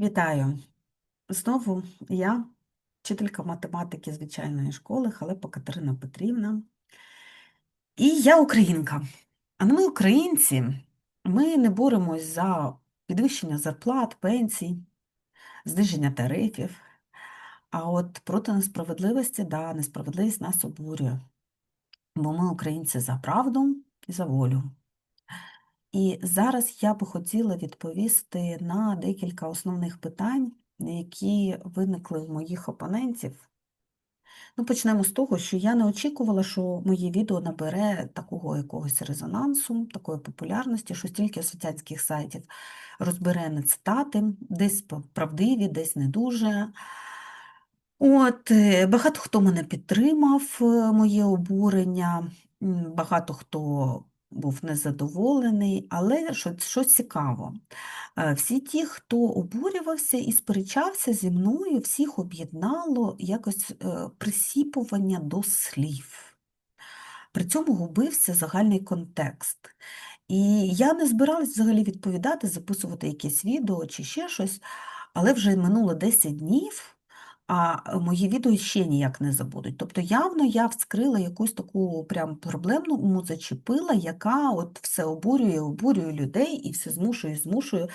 Вітаю! Знову я, вчителька математики звичайної школи Халепа Катерина Петрівна. І я українка. А ми, українці, ми не боремось за підвищення зарплат, пенсій, зниження тарифів. А от проти несправедливості, да, несправедливість нас обурює. Бо ми, українці, за правду і за волю. І зараз я би хотіла відповісти на декілька основних питань, які виникли в моїх опонентів. Ну, почнемо з того, що я не очікувала, що моє відео набере такого якогось резонансу, такої популярності, що стільки асоціацьких сайтів розбере не цитати, десь правдиві, десь не дуже. От, е, багато хто мене підтримав, е, моє обурення, багато хто був незадоволений, але що, цікаво, е, всі ті, хто обурювався і сперечався зі мною, всіх об'єднало якось е, присіпування до слів. При цьому губився загальний контекст. І я не збиралась взагалі відповідати, записувати якесь відео чи ще щось, але вже минуло 10 днів а мої відео ще ніяк не забудуть. Тобто явно я вскрила якусь таку прям проблемну зачепила, яка от все обурює, обурює людей і все змушує, змушує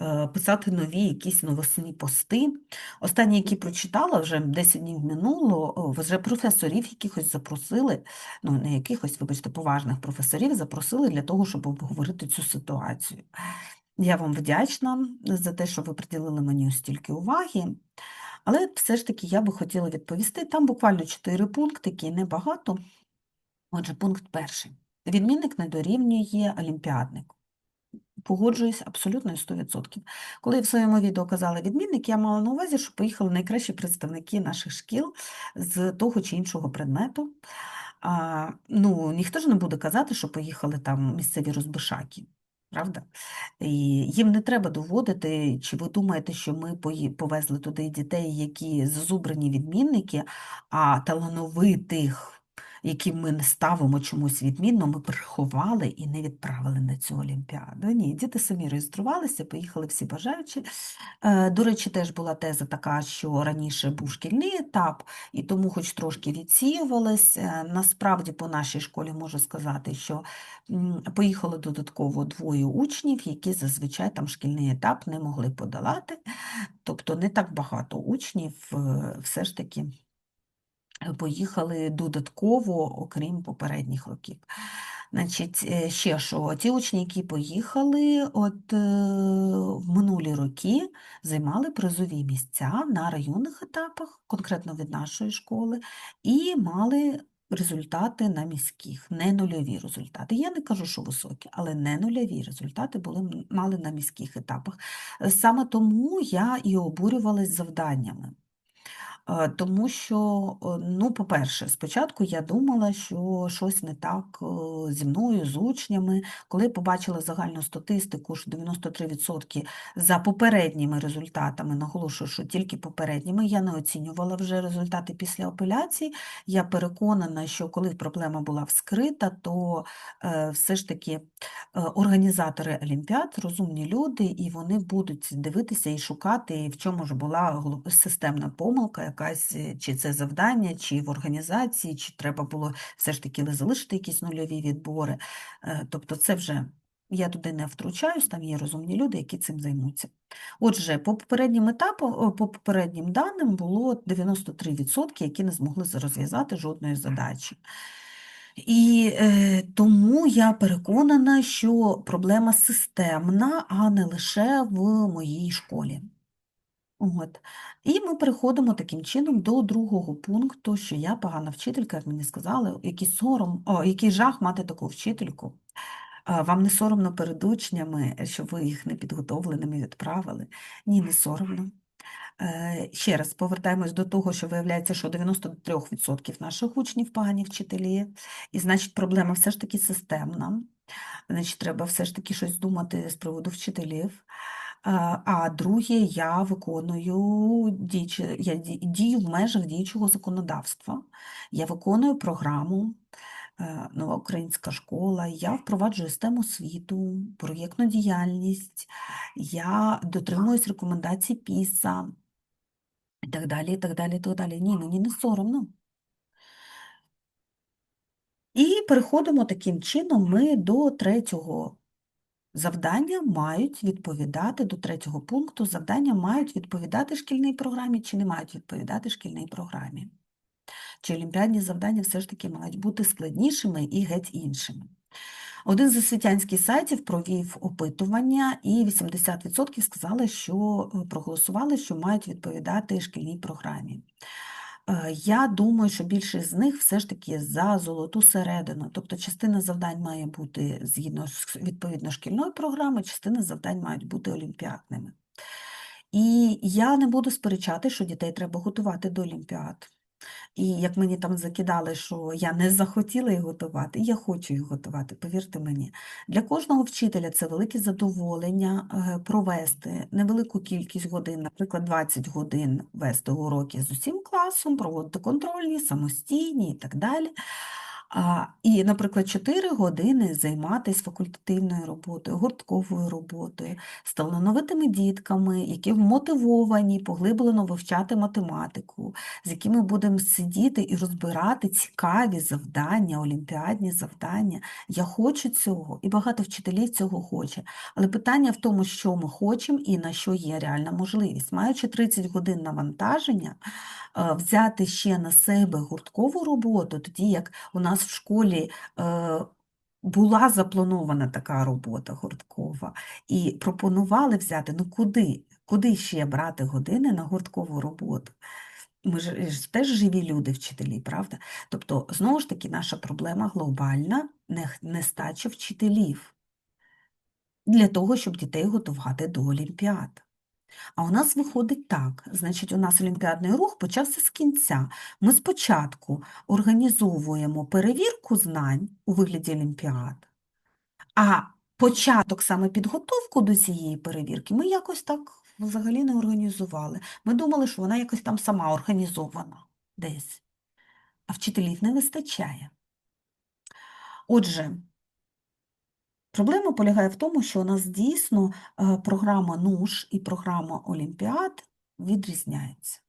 е, писати нові якісь новосні пости. Останні, які прочитала, вже 10 днів минуло, вже професорів якихось запросили, ну не якихось, вибачте, поважних професорів запросили для того, щоб обговорити цю ситуацію. Я вам вдячна за те, що ви приділили мені стільки уваги. Але все ж таки я би хотіла відповісти. Там буквально чотири пунктики, небагато. Отже, пункт перший. Відмінник не дорівнює олімпіаднику. Погоджуюсь абсолютно 100%. Коли я в своєму відео казала відмінник, я мала на увазі, що поїхали найкращі представники наших шкіл з того чи іншого предмету. А, ну, Ніхто ж не буде казати, що поїхали там місцеві розбишаки правда? І їм не треба доводити, чи ви думаєте, що ми повезли туди дітей, які зазубрані відмінники, а талановитих які ми не ставимо чомусь відмінно, ми приховали і не відправили на цю олімпіаду. Ні, діти самі реєструвалися, поїхали всі бажаючі. Е, до речі, теж була теза така, що раніше був шкільний етап, і тому, хоч трошки відсіювалось. Е, насправді, по нашій школі можу сказати, що поїхало додатково двоє учнів, які зазвичай там шкільний етап не могли подолати. Тобто не так багато учнів е, все ж таки поїхали додатково, окрім попередніх років. Значить, е, ще що, ті учні, які поїхали, от е, в минулі роки займали призові місця на районних етапах, конкретно від нашої школи, і мали результати на міських, не нульові результати. Я не кажу, що високі, але не нульові результати були мали на міських етапах. Саме тому я і обурювалась завданнями. Е, тому що, е, ну, по-перше, спочатку я думала, що щось не так е, зі мною, з учнями. Коли побачила загальну статистику, що 93% за попередніми результатами, наголошую, що тільки попередніми, я не оцінювала вже результати після апеляції. Я переконана, що коли проблема була вскрита, то все ж таки організатори олімпіад розумні люди, і вони будуть дивитися і шукати, в чому ж була системна помилка якась, е, чи це завдання, чи в організації, чи треба було все ж таки залишити якісь нульові відбори. Е, тобто, це вже я туди не втручаюсь, там є розумні люди, які цим займуться. Отже, по попереднім етапу, по попереднім даним було 93%, які не змогли розв'язати жодної задачі. І е, тому я переконана, що проблема системна, а не лише в моїй школі. От. І ми переходимо таким чином до другого пункту, що я погана вчителька, як мені сказали, який сором, о, який жах мати таку вчительку. Вам не соромно перед учнями, що ви їх непідготовленими відправили? Ні, не соромно. Е, ще раз повертаємось до того, що виявляється, що 93% наших учнів погані вчителі, і значить проблема все ж таки системна. Значить, треба все ж таки щось думати з приводу вчителів. А друге, я виконую діючі, я дію в межах діючого законодавства. Я виконую програму е, нова українська школа, я впроваджую систему освіту, проєктну діяльність, я дотримуюсь рекомендацій ПІСа і так далі, і так далі, і так далі. Ні, мені не соромно. І переходимо таким чином ми до третього завдання мають відповідати, до третього пункту завдання мають відповідати шкільній програмі чи не мають відповідати шкільній програмі. Чи олімпіадні завдання все ж таки мають бути складнішими і геть іншими. Один з освітянських сайтів провів опитування, і 80% сказали, що е, проголосували, що мають відповідати шкільній програмі. Е, Я думаю, що більшість з них все ж таки за золоту середину. Тобто частина завдань має бути згідно з відповідно шкільної програми, частина завдань мають бути олімпіадними. І я не буду сперечати, що дітей треба готувати до олімпіад. І як мені там закидали, що я не захотіла їх готувати, я хочу їх готувати, повірте мені. Для кожного вчителя це велике задоволення е, провести невелику кількість годин, наприклад, 20 годин вести уроки з усім класом, проводити контрольні, самостійні і так далі. А, І, наприклад, 4 години займатися факультативною роботою, гуртковою роботою, з дітками, які вмотивовані, поглиблено вивчати математику, з якими будемо сидіти і розбирати цікаві завдання, олімпіадні завдання. Я хочу цього, і багато вчителів цього хоче. Але питання в тому, що ми хочемо і на що є реальна можливість. Маючи 30 годин навантаження, е, взяти ще на себе гурткову роботу, тоді як у нас в школі е, була запланована така робота гурткова, і пропонували взяти, ну куди? Куди ще брати години на гурткову роботу? Ми ж теж живі люди, вчителі, правда? Тобто, знову ж таки, наша проблема глобальна, не- нестача вчителів для того, щоб дітей готувати до олімпіад. А у нас виходить так, значить, у нас олімпіадний рух почався з кінця. Ми спочатку організовуємо перевірку знань у вигляді олімпіад, а початок саме підготовку до цієї перевірки ми якось так взагалі не організували. Ми думали, що вона якось там сама організована десь, а вчителів не вистачає. Отже, Проблема полягає в тому, що у нас дійсно е, програма НУШ і програма Олімпіад відрізняється.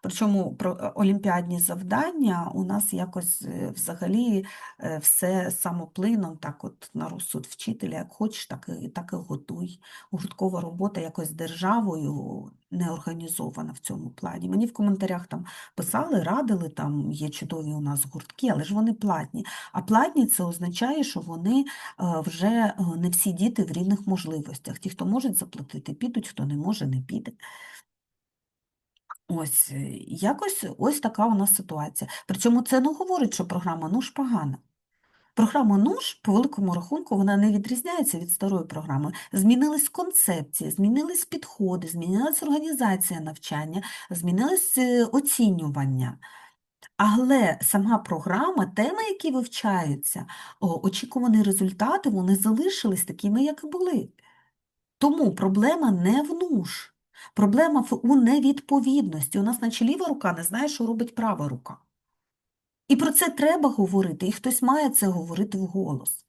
Причому про е, олімпіадні завдання у нас якось е, взагалі е, все самоплином, так от на розсуд вчителя, як хочеш, так і, так і готуй. Гурткова робота якось державою не організована в цьому плані. Мені в коментарях там писали, радили, там є чудові у нас гуртки, але ж вони платні. А платні це означає, що вони вже не всі діти в рівних можливостях. Ті, хто можуть заплатити, підуть, хто не може, не піде. Ось, е, якось ось така у нас ситуація. Причому це не говорить, що програма НУШ погана. Програма НУШ, по великому рахунку, вона не відрізняється від старої програми. Змінились концепції, змінились підходи, змінилась організація навчання, змінилось е, оцінювання. Але сама програма, теми, які вивчаються, очікувані результати, вони залишились такими, як і були. Тому проблема не в НУШ. Проблема у невідповідності. У нас наче ліва рука не знає, що робить права рука. І про це треба говорити, і хтось має це говорити вголос.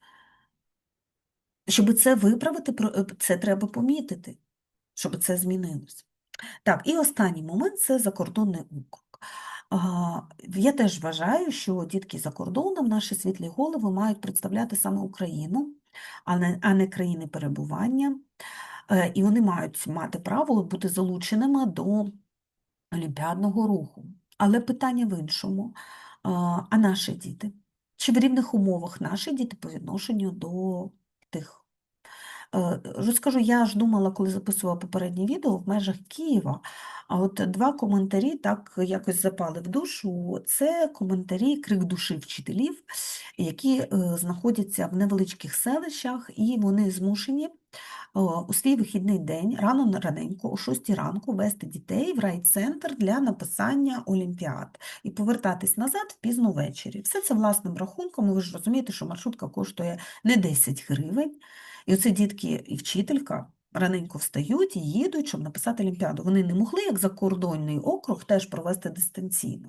Щоб це виправити, е, це треба помітити, щоб це змінилось. Так, і останній момент це закордонний округ. Я теж вважаю, що дітки за кордоном, наші світлі голови мають представляти саме Україну, а не країни перебування. Е, І вони мають мати право бути залученими до олімпіадного руху. Але питання в іншому. А, А наші діти? Чи в рівних умовах наші діти по відношенню до тих? Е, Розкажу, я ж думала, коли записувала попереднє відео в межах Києва, а от два коментарі так якось запали в душу. Це коментарі крик душі вчителів, які е, знаходяться в невеличких селищах, і вони змушені е, у свій вихідний день рано на раненько, о 6 ранку, вести дітей в райцентр для написання олімпіад і повертатись назад пізно ввечері. Все це власним рахунком, ви ж розумієте, що маршрутка коштує не 10 гривень. І оці дітки і вчителька раненько встають і їдуть, щоб написати олімпіаду. Вони не могли, як закордонний округ, теж провести дистанційно.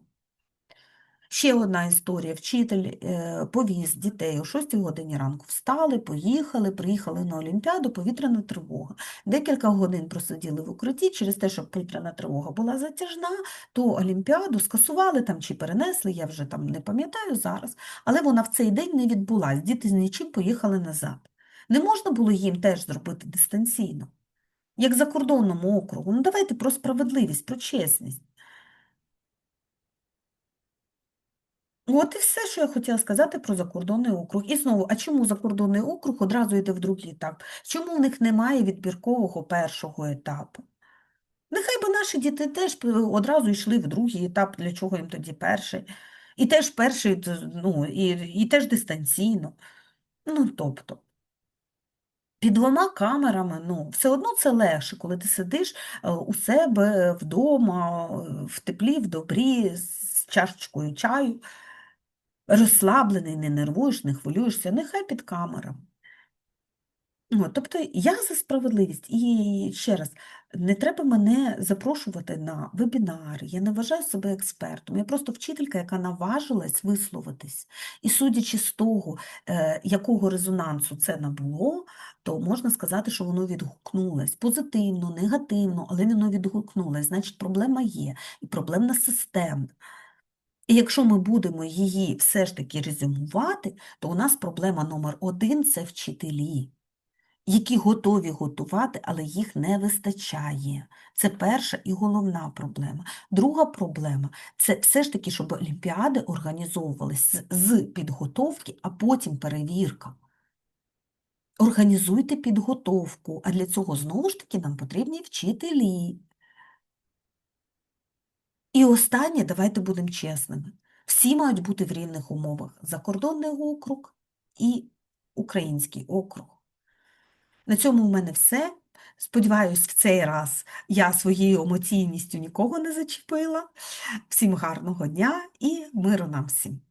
Ще одна історія. Вчитель е, повіз дітей о 6 годині ранку. Встали, поїхали, приїхали на Олімпіаду, повітряна тривога. Декілька годин просиділи в укритті через те, що повітряна тривога була затяжна, то Олімпіаду скасували там чи перенесли, я вже там не пам'ятаю зараз, але вона в цей день не відбулась. Діти з нічим поїхали назад. Не можна було їм теж зробити дистанційно, як за закордонному округу. Ну давайте про справедливість, про чесність. От і все, що я хотіла сказати про закордонний округ. І знову, а чому закордонний округ одразу йде в другий етап? Чому в них немає відбіркового першого етапу? Нехай би наші діти теж одразу йшли в другий етап, для чого їм тоді перший. І теж перший, ну, і, і теж дистанційно. Ну, тобто, під двома камерами, ну, все одно це легше, коли ти сидиш е, у себе вдома, е, в теплі, в добрі, з чашечкою чаю, розслаблений, не нервуєш, не хвилюєшся, нехай під камерами. Ну, тобто я за справедливість. І ще раз, не треба мене запрошувати на вебінари. Я не вважаю себе експертом. Я просто вчителька, яка наважилась висловитись. І судячи з того, е, якого резонансу це набуло, то можна сказати, що воно відгукнулось позитивно, негативно, але воно відгукнулось. Значить, проблема є, і проблемна системна. І якщо ми будемо її все ж таки резюмувати, то у нас проблема номер один це вчителі які готові готувати, але їх не вистачає. Це перша і головна проблема. Друга проблема це все ж таки, щоб олімпіади організовувалися з підготовки, а потім перевірка. Організуйте підготовку, а для цього знову ж таки нам потрібні вчителі. І останнє, давайте будемо чесними. Всі мають бути в рівних умовах: закордонний округ і український округ. На цьому у мене все. Сподіваюсь, в цей раз я своєю емоційністю нікого не зачепила. Всім гарного дня і миру нам всім!